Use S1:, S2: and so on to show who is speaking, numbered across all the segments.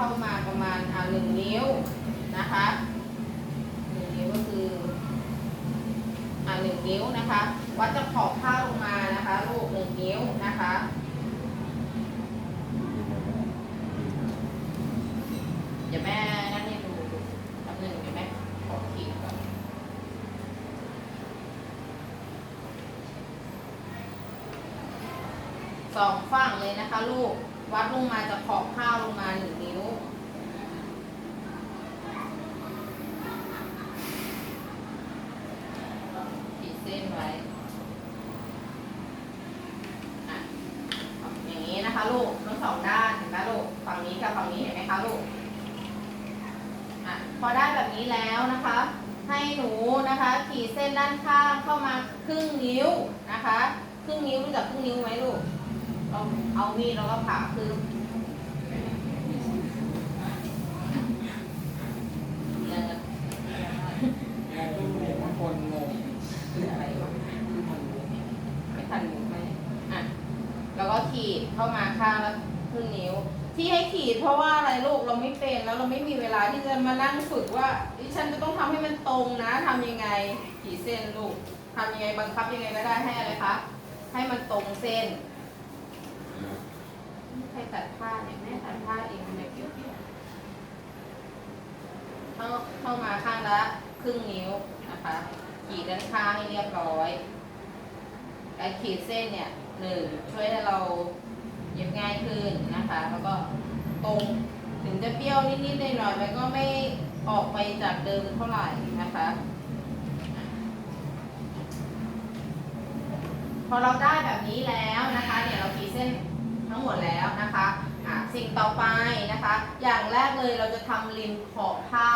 S1: เข้ามาประมาณอ่าหนึ่งนิ้วนะคะหนึ่งนิ้วก็คืออ่าหนึ่งนิ้วนะคะวัดจากขอบผ้าลงมานะคะลูกหนึ่งนิ้วนะคะเดี๋ยวแม่นั่นนี่ดูดูแป๊บหนึ่งเดี๋ยวแม่ขอขีดก่อนสองฝั่งเลยนะคะลูก วัดลงมาจากขอบข้าวลงมาหนึ่งนิ้ว ขีดเส้นไว้อะอย่างนี้นะคะลูกทั้งสองด้านเห็นไหมลูกฝั่งนี้กับฝั่งนี้เห็นไหมคะลูกอะพอได้แบบนี้แล้วนะคะ ให้หนูนะคะ ขีดเส้นด้านข้างเข้ามาครึ่งนิ้วนะคะ ครึ่งนิ้วรู้จักครึ่งนิ้วไหมลูก เราเอามีดแล้วก็ผ่าครึ่งเออ
S2: บางคนงง
S1: อะไรวะไม่ทันไหมอะ แล้วก็ขีดเข้ามาข้างละครึ่งนิ้ว ที่ให้ขีดเพราะว่าอะไรลูกเราไม่เป็นแล้วเราไม่มีเวลาที่จะมานั่งฝึกว่าดิฉันจะต้องทำให้มันตรงนะทำยังไงขีดเส้นลูกทำยังไงบังคับยังไงก็ได้ให้อะไรคะให้มันตรงเส้น ใครตัดผ้าเนี่ยแม่ตัดผ้าเองเนี่ยเกี่ยวเข้าเข้ามาข้างละครึ่งนิ้วนะคะขีดด้านข้างให้เรียบร้อยการขีดเส้นเนี่ยหนึ่งช่วยให้เราเย็บง่ายขึ้นนะคะ แล้วก็ตรงถึงจะเปรี้ยวนิดๆหน่อยๆมันก็ไม่ออกไปจากเดิมเท่าไหร่นะคะพอเราได้แบบนี้แล้วนะคะ เดี๋ยวเราขีดเส้น ทั้งหมดแล้วนะคะะสิ่งต่อไปนะคะ อย่างแรกเลยเราจะทำริมขอบผ้า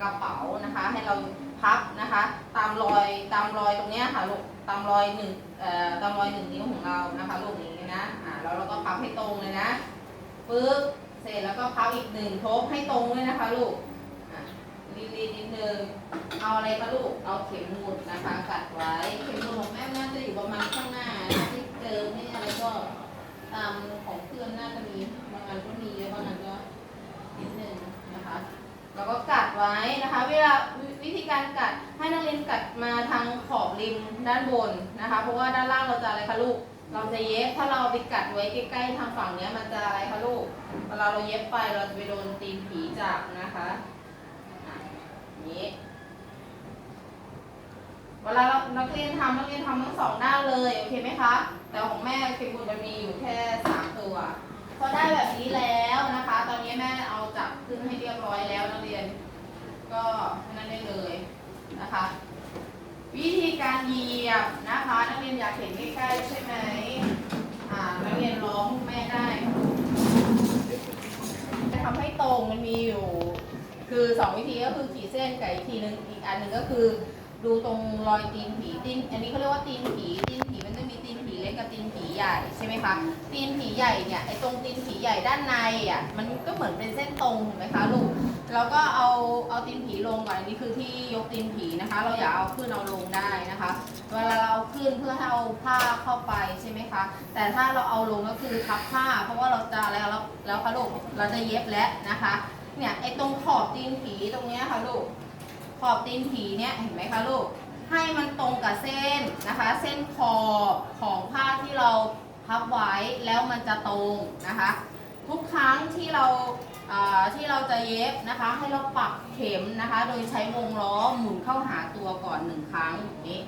S1: กระเป๋านะคะ ให้เราพับนะคะ ตามรอยตามรอยตรงเนี้ยค่ะลูกตามรอยหนึ่งเอ่อตามรอยหนึ่งนิ้วของเรานะคะลูกนี้นะอ่าแล้วเราก็พับให้ตรงเลยนะปึ๊บเสร็จแล้วก็พับอีกหนึ่งทบให้ตรงด้วยนะคะลูกรีดนิดนึงเอาอะไรคะลูก เอาเข็มหมุดนะคะกัดไว้ เข็มหมุดของแม่น่าจะอยู่ประมาณข้างหน้านะที่เจอไม่อะไรก็ ตามของเพื่อนน่าจะมีบางอันก็มีบางอันก็นิดนึงนะคะแล้วก็กัดไว้นะคะ เวลาวิธีการกัดให้นักเรียนกัดมาทางขอบริมด้านบนนะคะ เพราะว่าด้านล่างเราจะอะไรคะลูก เราจะเย็บถ้าเราไปกัดไว้ใกล้ๆทางฝั่งเนี้ยมันจะอะไรคะลูกเวลาเราเย็บไปเราจะไปโดนตีนผีจับนะคะอะนี้ เวลาเรานักเรียนทำนักเรียนทำทั้งสองด้านเลย โอเคไหมคะ แต่ของแม่เข็มบุญมันมีอยู่แค่สามตัว พอได้แบบนี้แล้วนะคะ ตอนนี้แม่เอาจับขึ้นให้เรียบร้อยแล้วนักเรียน ก็นั่นได้เลยนะคะ วิธีการเหยียบนะคะ นักเรียนอยากเห็นใกล้ๆใช่ไหมอ่านักเรียนร้องแม่ได้จะทำให้ตรงมันมีอยู่ คือสองวิธีก็คือขีดเส้นกับอีกทีนึงอีกอันหนึ่งก็คือ ดูตรงรอยตีนผีตีน อันนี้เขาเรียกว่าตีนผีตีนผีมันจะมีตีนผีเล็กกับตีนผีใหญ่ใช่ไหมคะตีนผีใหญ่เนี่ยไอ้ตรงตีนผีใหญ่ด้านในอะมันก็เหมือนเป็นเส้นตรงถูกไหมคะลูกแล้วก็เอาเอาตีนผีลงก่อนอันนี้คือที่ยกตีนผีนะคะ เราอย่าเอาขึ้นเอาลงได้นะคะ เวลาเราขึ้นเพื่อให้เอาผ้าเข้าไปใช่ไหมคะ แต่ถ้าเราเอาลงก็คือพับผ้า เพราะว่าเราจะแล้วแล้วแล้วคะลูกเราจะเย็บแล้วนะคะ เนี่ยไอ้ตรงขอบตีนผีตรงเนี้ยค่ะลูก ขอบตีนผีเนี่ยเห็นไหมคะลูก ให้มันตรงกับเส้นนะคะ เส้นขอบของผ้าที่เราพับไว้แล้วมันจะตรงนะคะ ทุกครั้งที่เราที่เราจะเย็บนะคะ ให้เราปักเข็มนะคะ โดยใช้วงล้อหมุนเข้าหาตัวก่อนหนึ่งครั้งอย่างนี้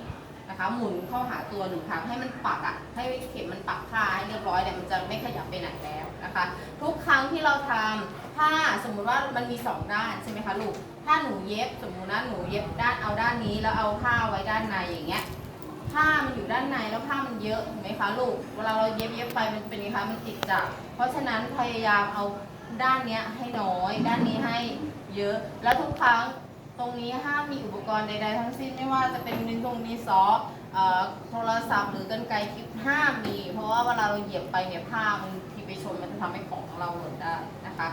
S1: นะคะหมุนเข้าหาตัวหนึ่งครั้งให้มันปักอะให้เข็มมันปักผ้าให้เรียบร้อยเนี่ยมันจะไม่ขยับไปไหนแล้วนะคะ ทุกครั้งที่เราทำผ้าสมมุติว่ามันมีสองด้านใช่ไหมคะลูก ถ้าหนูเย็บสมมุตินะหนูเย็บด้านเอาด้านนี้แล้วเอาผ้าไว้ด้านในอย่างเงี้ยผ้ามันอยู่ด้านในแล้วผ้ามันเยอะเห็นไหมคะลูกเวลาเราเย็บเย็บไปมันเป็นไงคะมันติดจับเพราะฉะนั้นพยายามเอาด้านเนี้ยให้น้อย ด้านนี้ให้เยอะ แล้วทุกครั้งตรงนี้ห้ามมีอุปกรณ์ใด ๆ ทั้งสิ้นไม่ว่าจะเป็นดินทงดินสอเอ่อโทรศัพท์หรือกรรไกรคลิปห้ามมี เพราะว่าเวลาเราเหยียบไปเนี่ยผ้ามันที่ไปชนมันจะทำให้ของเราหล่นได้นะคะ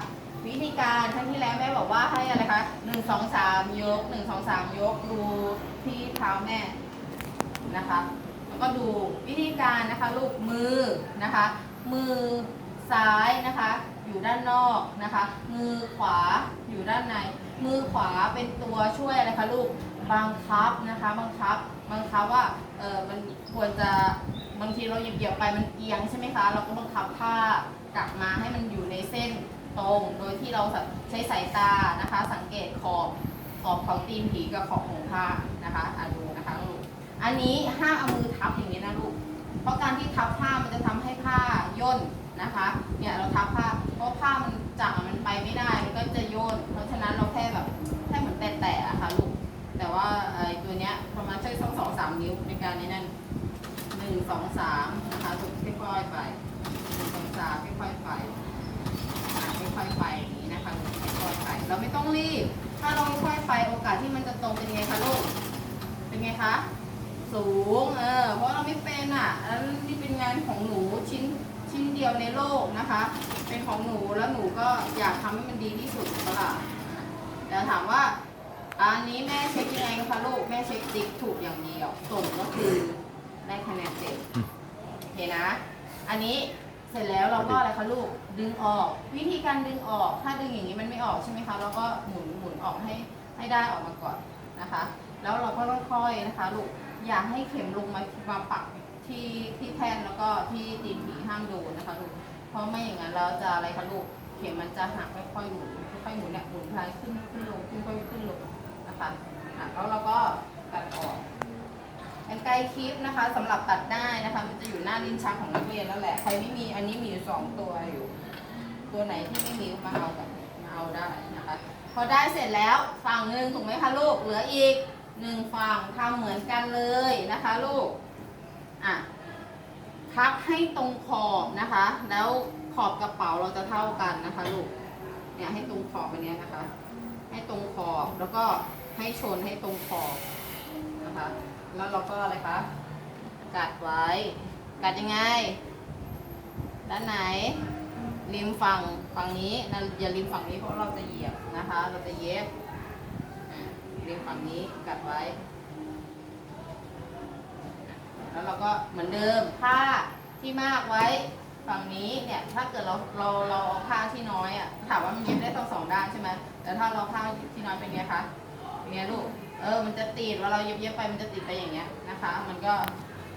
S1: วิธีการครั้งที่แล้วแม่บอกว่าให้อะไรคะหนึ่งสองสามยกหนึ่งสองสามยกดูที่เท้าแม่นะคะ แล้วก็ดูวิธีการนะคะลูกมือนะคะ มือซ้ายนะคะอยู่อยู่ด้านนอกนะคะ มือขวาอยู่ด้านใน มือขวาเป็นตัวช่วยอะไรคะลูกบังคับนะคะ บังคับบังคับว่าเออมันควรจะบางทีเราเหยียบๆไปมันเอียงใช่ไหมคะ เราก็บังคับผ้ากลับมาให้มันอยู่ในเส้น ตรง โดยที่เราใช้สายตานะคะ สังเกตขอบขอบของตีนผีกับขอบของผ้านะคะอะดูนะคะลูกอันนี้ห้ามเอามือทับอย่างนี้นะลูกเพราะการที่ทับผ้ามันจะทำให้ผ้าย่นนะคะเนี่ยเราทับผ้าเพราะผ้ามันจับมันไปไม่ได้มันก็จะย่นเพราะฉะนั้นเราแค่แบบแค่เหมือนแตะๆอะค่ะลูกแต่ว่าไอ้ตัวเนี้ยประมาณใช้สองสองสามนิ้วในการนี้นั่นหนึ่งสองสามนะคะลูกค่อยๆไปหนึ่งสองสามค่อยๆไป ค่อยๆไปอย่างนี้นะคะค่อยๆไปเราไม่ต้องรีบ ถ้าเราค่อยๆไปโอกาสที่มันจะตรงเป็นไงคะลูก เป็นไงคะ สูง เออ เพราะเราไม่เป็นอะ แล้วนี่เป็นงานของหนูชิ้นชิ้นเดียวในโลกนะคะ เป็นของหนูแล้วหนูก็อยากทำให้มันดีที่สุดก็ล่ะแต่ถามว่าอันนี้แม่เช็คยังไงคะลูก แม่เช็คติ๊กถูกอย่างเดียวส่งก็คือได้คะแนนเจ็ดโอเคนะ อันนี้ เสร็จแล้วเราก็อะไรคะลูกดึงออก วิธีการดึงออกถ้าดึงอย่างนี้มันไม่ออกใช่ไหมคะเราก็หมุนหมุนออกให้ให้ได้ออกมาก่อนนะคะ แล้วเราก็ค่อยๆนะคะลูกอย่าให้เข็มลงมามาปักที่ที่แท่นแล้วก็ที่ตีนผีห้ามโดนนะคะลูกเพราะไม่อย่างนั้นเราจะอะไรคะลูกเข็มมันจะหักค่อยๆหมุนค่อยๆหมุนเนี่ยหมุนพายขึ้นขึ้นลงขึ้นค่อยขึ้นลงนะคะอะแล้วเราก็ตัดออก กันไกลคลิปนะคะสำหรับตัดได้นะคะ มันจะอยู่หน้าลิ้นชักของนักเรียนแล้วแหละใครไม่มีอันนี้มีอยู่สองตัวอยู่ ตัวไหนที่ไม่มีมาเอากันมาเอาได้นะคะ พอได้เสร็จแล้วฝั่งหนึ่งถูกไหมคะลูกเหลืออีกหนึ่งฝั่งทำเหมือนกันเลยนะคะลูกอะพับให้ตรงขอบนะคะ แล้วขอบกระเป๋าเราจะเท่ากันนะคะลูกเนี่ยให้ตรงขอบอันเนี้ยนะคะ ให้ตรงขอบแล้วก็ให้ชนให้ตรงขอบนะคะ แล้วเราก็อะไรคะกัดไว้ กัดยังไง ด้านไหน ริมฝั่งฝั่งนี้นะอย่าริมฝั่งนี้เพราะเราจะเหยียบนะคะ เราจะเย็บริมฝั่งนี้กัดไว้ แล้วเราก็เหมือนเดิมผ้าที่มากไว้ฝั่งนี้เนี่ยถ้าเกิดเราเราเราเอาผ้าที่น้อยอะถามว่ามันเย็บได้ทั้งสองด้านใช่ไหมแต่ถ้าเราผ้าที่น้อยเป็นไงคะเป็นไงลูก เออ มันจะติดวลาเราเย็บเย็บไปมันจะติดไปอย่างเงี้ยนะคะ มันก็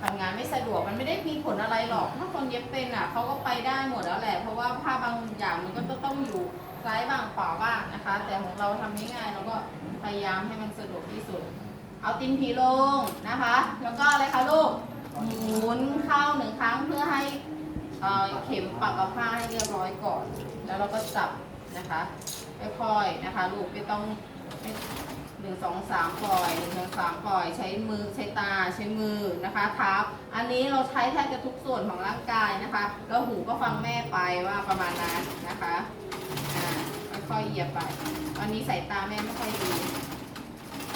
S1: ทำงานไม่สะดวกมันไม่ได้มีผลอะไรหรอก ถ้าคนเย็บเป็นอะเขาก็ไปได้หมดแล้วแหละ เพราะว่าผ้าบางอย่างมันก็ต้องอยู่ซ้ายบ้างขวาบ้างนะคะ แต่ของเราทำง่ายๆเราก็พยายามให้มันสะดวกที่สุด เอาตีนผีลงนะคะ แล้วก็อะไรคะลูก หมุนเข้าหนึ่งครั้งเพื่อให้เเข็มปักกับผ้าให้เรียบร้อยก่อน แล้วเราก็จับนะคะค่อยๆนะคะ ลูกไม่ต้อง หนึ่งสองสามปล่อยหนึ่งสองสามปล่อย ใช้มือใช้ตาใช้มือนะคะเท้าอันนี้เราใช้แทบจะทุกส่วนของร่างกายนะคะ แล้วหูก็ฟังแม่ไปว่าประมาณนั้นนะคะอ่าค่อยๆเหยียบไปอันนี้สายตาแม่ไม่ค่อยดี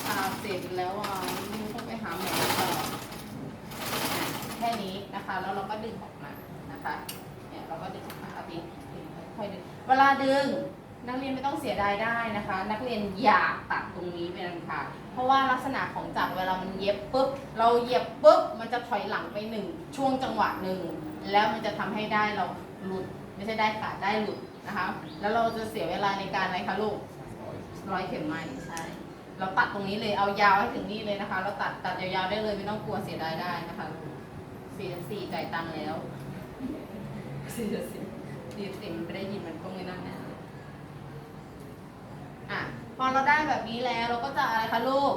S1: ตาเสร็จแล้วอะไม่รู้ต้องไปหาหมอต่อแค่นี้นะคะแล้วเราก็ดึงออกมานะคะเนี่ยเราก็ดึงออกมาตีดึงค่อยดึงเวลาดึง นักเรียนไม่ต้องเสียดายได้นะคะ นักเรียนอย่าตัดตรงนี้เป็นอันขาดเพราะว่าลักษณะของจักรเวลามันเย็บปุ๊บ เราเยียบปุ๊บ มันจะถอยหลังไปหนึ่งช่วงจังหวะหนึ่ง แล้วมันจะทำให้ได้เราหลุด ไม่ใช่ได้ขาดได้หลุดนะคะ แล้วเราจะเสียเวลาในการอะไรคะลูกร้อยเข็มไหมใช่เราตัดตรงนี้เลยเอายาวให้ถึงนี่เลยนะคะ เราตัดตัดยาวๆได้เลยไม่ต้องกลัวเสียดายได้นะคะสี่สี่จ่ายตังค์แล้วสี่สี่สี่สี่มันไม่ได้ยินมันก็ไม่นั่นแน่อะ พอเราได้แบบนี้แล้วเราก็จะอะไรคะลูก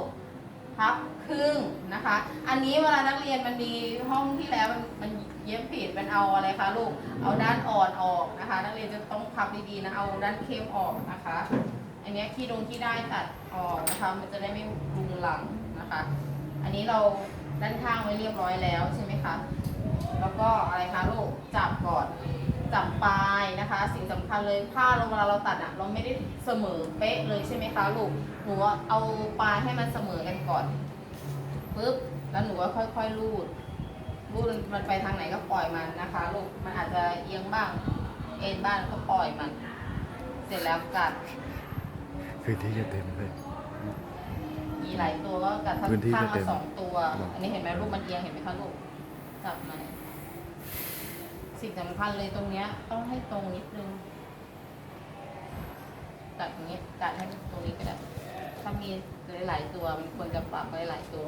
S1: พับครึ่งนะคะ อันนี้เวลานักเรียนมันมีห้องที่แล้วมันมันเย็บผิดมันเอาอะไรคะลูก เอาด้านอ่อนออกนะคะ นักเรียนจะต้องพับดีๆนะ เอาด้านเข้มออกนะคะ อันนี้ขี้ดงขี้ได้ตัดออกนะคะ มันจะได้ไม่รุงหลังนะคะ อันนี้เราด้านข้างไว้เรียบร้อยแล้วใช่ไหมคะ แล้วก็อะไรคะลูกจับก่อน จับปลายนะคะ สิ่งสำคัญเลยผ้าเราเวลาเราตัดอะเราไม่ได้เสมอเป๊ะเลยใช่ไหมคะลูกหนูว่าเอาปลายให้มันเสมอกันก่อนปึ๊บแล้วหนูก็ค่อยๆรูดรูดมันไปทางไหนก็ปล่อยมันนะคะลูกมันอาจจะเอียงบ้างเอ็นบ้างก็ปล่อยมัน เสร็จแล้วกัด
S2: พื้นที่จะเต็มเลย
S1: มีหลายตัวก็กัดทั้ง
S2: พื้นที่
S1: ข้าง
S2: จะเต็
S1: ละ
S2: ม
S1: สองตัว
S2: ครับ
S1: อันนี้เห็นไหมลูกมันเอียงเห็นไหมคะลูกจับไหม สิ่งสำคัญเลยตรงเนี้ย ต้องให้ตรงนิดนึงตรงนี้กัดให้ตรงนี้ก็ได้ถ้ามีหลาย ๆ ตัวมันควรจะปักหลาย ๆ ตัว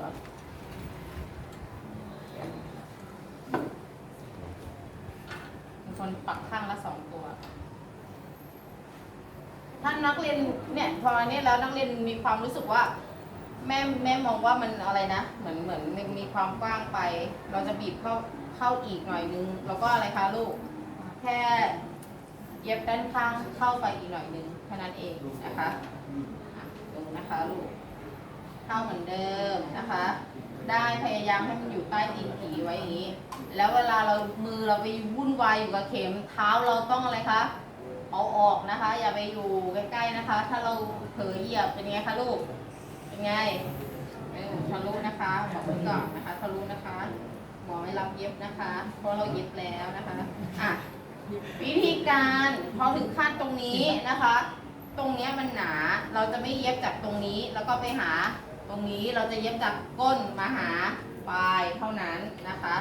S1: เป็นคนปักข้างละสองตัว ถ้านักเรียนเนี่ย พออันนี้แล้วนักเรียนมีความรู้สึกว่า แม่แม่มองว่ามันอะไรนะ เหมือนเหมือนมีความกว้างไป เราจะบีบเข้า เข้าอีกหน่อยนึง แล้วก็อะไรคะลูก แค่เย็บด้านข้างเข้าไปอีกหน่อยนึงแค่นั้นเองนะคะอะดูนะคะลูก เข้าเหมือนเดิมนะคะ ได้พยายามให้มันอยู่ใต้ตีนผีไว้อย่างนี้ แล้วเวลาเรามือเราไปวุ่นวายอยู่กับเข็มเท้าเราต้องอะไรคะ เอาออกนะคะ อย่าไปอยู่ใกล้ๆนะคะ ถ้าเราเผลอเหยียบเป็นไงคะลูก เป็นไงทะลุนะคะบอกไว้ก่อนนะคะทะลุนะคะ หมอไม่รับเย็บนะคะ เพราะเราเย็บแล้วนะคะอะวิธีการพอถึงขั้นตรงนี้นะคะ ตรงเนี้ยมันหนาเราจะไม่เย็บจากตรงนี้ แล้วก็ไปหาตรงนี้เราจะเย็บจากก้นมาหาปลายเท่านั้นนะคะ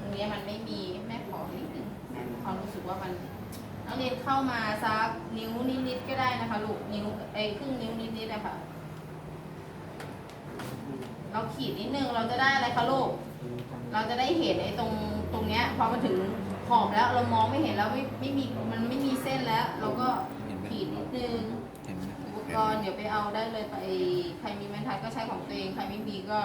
S1: ตรงเนี้ยมันไม่มีแม่ขอนิดนึงแม่ความรู้สึกว่ามันนักเรียนเข้ามาสักนิ้วนิดๆก็ได้นะคะลูกนิ้วไอ้ครึ่งนิ้วนิดๆนะคะ เราขีดนิดนึงเราจะได้อะไรคะลูก เราจะได้เห็นไอ้ตรงตรงเนี้ยพอมาถึงขอบแล้วเรามองไม่เห็นแล้วไม่ไม่มีมันไม่มีเส้นแล้ว เราก็ขีดนิดนึง
S3: เห็นไหม
S1: อุปกรณ์เดี๋ยวไปเอาได้เลยไปใครมีไม้ทัดก็ใช้ของตัวเองใครไม่มีก็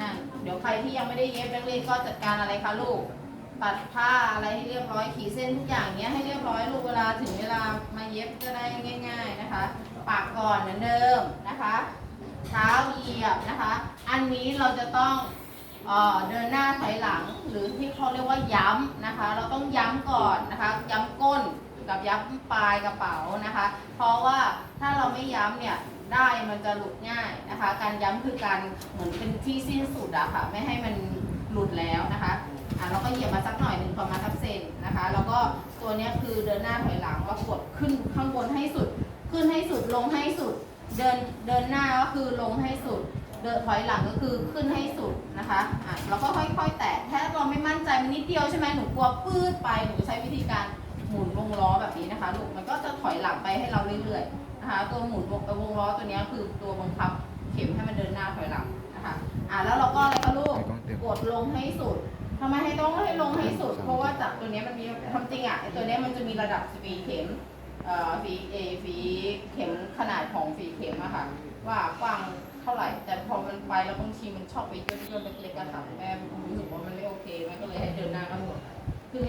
S1: นั่นเดี๋ยวใครที่ยังไม่ได้เย็บนักเรียนก็จัดการอะไรคะลูกตัดผ้าอะไรให้เรียบร้อยขีดเส้นทุกอย่างเนี้ยให้เรียบร้อยลูกเวลาถึงเวลามาเย็บก็ได้ง่าย ๆนะคะ ปากก่อนเหมือนเดิมนะคะ เท้าเหยียบนะคะ อันนี้เราจะต้องเดินหน้าถอยหลังหรือที่เขาเรียกว่าย้ำนะคะ เราต้องย้ำก่อนนะคะ ย้ำก้นกับย้ำปลายกระเป๋านะคะ เพราะว่าถ้าเราไม่ย้ำเนี่ยได้มันจะหลุดง่ายนะคะ การย้ำคือการเหมือนเป็นที่สิ้นสุดอะค่ะไม่ให้มันหลุดแล้วนะคะอะเราก็เหยียบมาสักหน่อยหนึ่งประมาณสักเซนนะคะ แล้วก็ตัวนี้คือเดินหน้าถอยหลังแล้วกดขึ้นข้างบนให้สุด ขึ้นให้สุดลงให้สุด เดินเดินหน้าก็คือลงให้สุด เดินถอยหลังก็คือขึ้นให้สุดนะคะอะแล้วก็ค่อยๆ แตะถ้าเราไม่มั่นใจมันนิดเดียวใช่ไหมหนูกลัวปื้ดไปหนูใช้วิธีการหมุนวงล้อแบบนี้นะคะลูกมันก็จะถอยหลังไปให้เราเรื่อยๆนะคะ ตัวหมุนวงวงล้อตัวเนี้ยคือตัวบังคับเข็มให้มันเดินหน้าถอยหลังนะคะอะแล้วเราก็อะไรคะลูกกดลงให้สุดทำไมให้ต้องให้ลงให้สุด เพราะว่าจากตัวเนี้ยมันมีความจริงอะไอ้ตัวเนี้ยมันจะมีระดับฝีเข็มเอ่อ ฝีเอฝีเข็มขนาดของฝีเข็มอะค่ะ ว่ากว้างเท่าไหร่ แต่พอมันไปแล้วบางทีมันชอบไปย่นๆเล็กๆอะค่ะแม่รู้สึกว่ามันไม่โอเคแม่ก็เลยให้เดินหน้าก็หมดคือใน